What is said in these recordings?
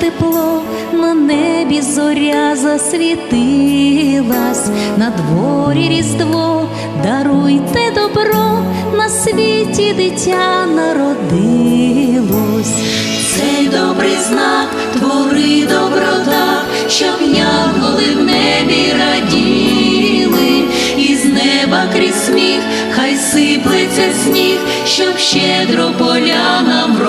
тепло, на небі зоря засвітилась, на дворі різдво, даруйте добро, на світі дитя народилось. Цей добрий знак твори доброта, щоб янголи в небі раділи, із неба крізь сміх, хай сиплеться сніг, щоб щедро поля нам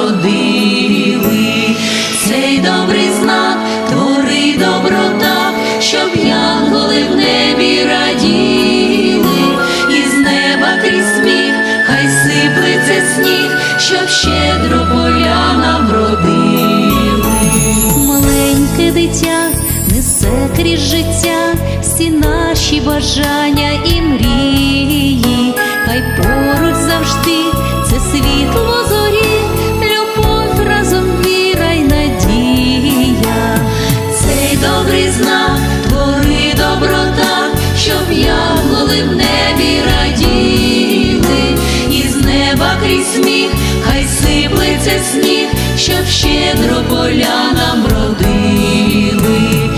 щоб щедро поля нам. Маленьке дитя несе крізь життя всі наші бажання і мрії, хай поруч завжди це світло зорі, крізь сміх, сиплеться сніг, щоб щедро поля родили.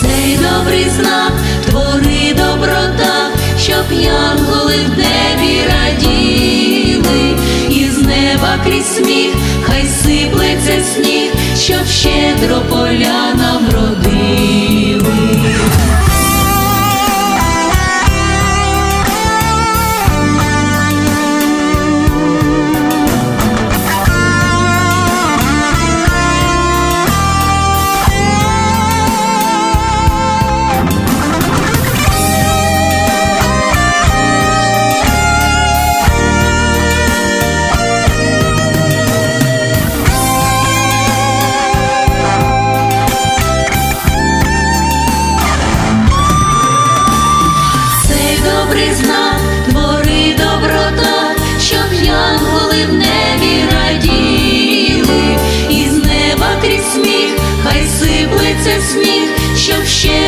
Цей добрий знак твори доброта, щоб янголи в небі раділи, із неба крізь сміх, хай сиплеться сніг, щоб щедро поля родили. Добрий твори доброта, щоб янголи в небі раділи, із неба крізь сміх, хай сиплеться сніг, щоб щедро